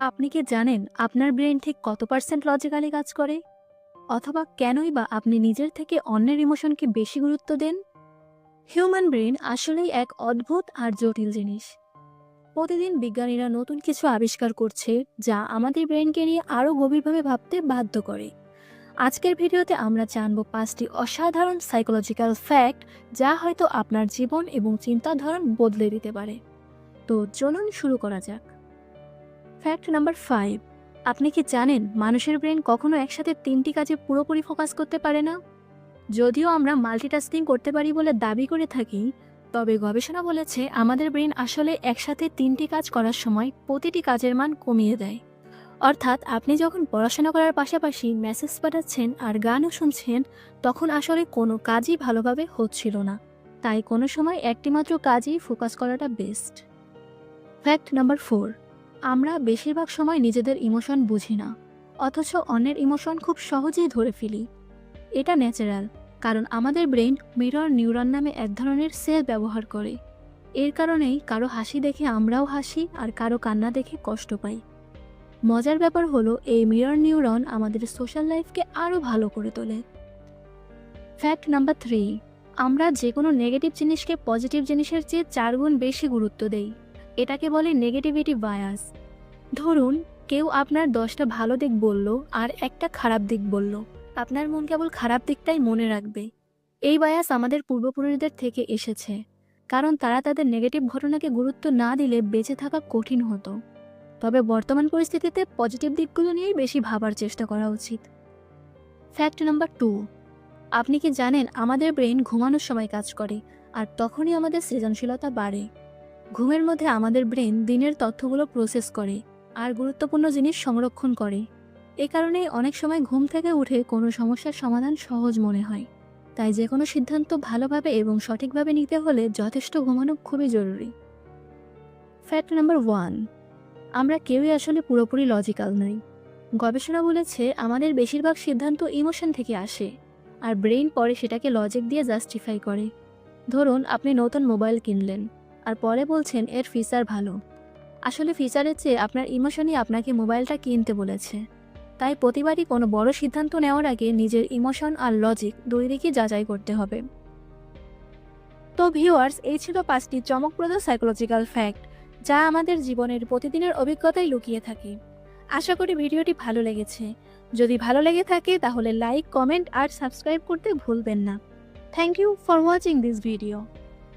আপনি কি জানেন আপনার ব্রেন ঠিক কত পার্সেন্ট লজিক্যালি কাজ করে? অথবা কেনই বা আপনি নিজের থেকে অন্যের ইমোশনকে বেশি গুরুত্ব দেন? হিউম্যান ব্রেন আসলেই এক অদ্ভুত আর জটিল জিনিস। প্রতিদিন বিজ্ঞানীরা নতুন কিছু আবিষ্কার করছে যা আমাদের ব্রেনকে নিয়ে আরও গভীরভাবে ভাবতে বাধ্য করে। আজকের ভিডিওতে আমরা জানব পাঁচটি অসাধারণ সাইকোলজিক্যাল ফ্যাক্ট যা হয়তো আপনার জীবন এবং চিন্তার ধরন বদলে দিতে পারে। তো চলুন শুরু করা যাক। ফ্যাক্ট নাম্বার ফাইভ আপনি কি জানেন মানুষের ব্রেন কখনো একসাথে তিনটি কাজে পুরোপুরি ফোকাস করতে পারে না? যদিও আমরা মাল্টিটাস্কিং করতে পারি বলে দাবি করে থাকি, তবে গবেষণা বলেছে আমাদের ব্রেন আসলে একসাথে তিনটি কাজ করার সময় প্রতিটি কাজের মান কমিয়ে দেয়। অর্থাৎ আপনি যখন পড়াশোনা করার পাশাপাশি মেসেজ পাঠাচ্ছেন আর গানও শুনছেন, তখন আসলে কোনো কাজই ভালোভাবে হচ্ছিল না। তাই কোনো সময় একটিমাত্র কাজেই ফোকাস করাটা বেস্ট ফ্যাক্ট নাম্বার ফোর আমরা বেশিরভাগ সময় নিজেদের ইমোশন বুঝি না, অথচ অন্যের ইমোশন খুব সহজেই ধরে ফেলি। এটা ন্যাচারাল, কারণ আমাদের ব্রেন মিরর নিউরন নামে এক ধরনের সেল ব্যবহার করে। এর কারণেই কারও হাসি দেখে আমরাও হাসি আর কারও কান্না দেখে কষ্ট পাই। মজার ব্যাপার হলো, এই মিরর নিউরন আমাদের সোশ্যাল লাইফকে আরও ভালো করে তোলে। ফ্যাক্ট নাম্বার থ্রি, আমরা যে কোনো নেগেটিভ জিনিসকে পজিটিভ জিনিসের চেয়ে চারগুণ বেশি গুরুত্ব দেই। এটাকে বলে নেগেটিভিটি বায়াস ধরুন, কেউ আপনার দশটা ভালো দিক বলল আর একটা খারাপ দিক বলল। আপনার মন কেবল খারাপ দিকটাই মনে রাখবে। এই বায়াস আমাদের পূর্বপুরুষদের থেকে এসেছে। কারণ তারা তাদের নেগেটিভ ঘটনাকে গুরুত্ব না দিলে বেঁচে থাকা কঠিন হতো। তবে বর্তমান পরিস্থিতিতে পজিটিভ দিকগুলো নিয়েই বেশি ভাবার চেষ্টা করা উচিত। ফ্যাক্ট নাম্বার টু আপনি কি জানেন আমাদের ব্রেন ঘুমানোর সময় কাজ করে, আর তখনই আমাদের সৃজনশীলতা বাড়ে। ঘুমের মধ্যে আমাদের ব্রেন দিনের তথ্যগুলো প্রসেস করে আর গুরুত্বপূর্ণ জিনিস সংরক্ষণ করে। এ কারণে অনেক সময় ঘুম থেকে উঠে কোনো সমস্যার সমাধান সহজ মনে হয়। তাই যে কোনো সিদ্ধান্ত ভালোভাবে এবং সঠিকভাবে নিতে হলে যথেষ্ট ঘুমানো খুবই জরুরি। ফ্যাক্ট নাম্বার ওয়ান, আমরা কেউই আসলে পুরোপুরি লজিক্যাল নই। গবেষণা বলেছে আমাদের বেশিরভাগ সিদ্ধান্ত ইমোশন থেকে আসে আর ব্রেইন পরে সেটাকে লজিক দিয়ে জাস্টিফাই করে। ধরুন, আপনি নতুন মোবাইল কিনলেন। আর পরে বলছেন এর ফিচার ভালো। আসলে ফিচারের চেয়ে আপনার ইমোশনই আপনাকে মোবাইলটা কিনতে বলেছে। তাই প্রতিবারই কোনো বড় সিদ্ধান্ত নেওয়ার আগে নিজের ইমোশন আর লজিক দুই দিকই যাচাই করতে হবে। তো ভিউয়ার্স এই ছিল পাঁচটি চমকপ্রদ সাইকোলজিক্যাল ফ্যাক্ট যা আমাদের জীবনের প্রতিদিনের অভিজ্ঞতায় লুকিয়ে থাকে। আশা করি ভিডিওটি ভালো লেগেছে। যদি ভালো লেগে থাকে তাহলে লাইক কমেন্ট আর সাবস্ক্রাইব করতে ভুলবেন না। Thank you for watching this video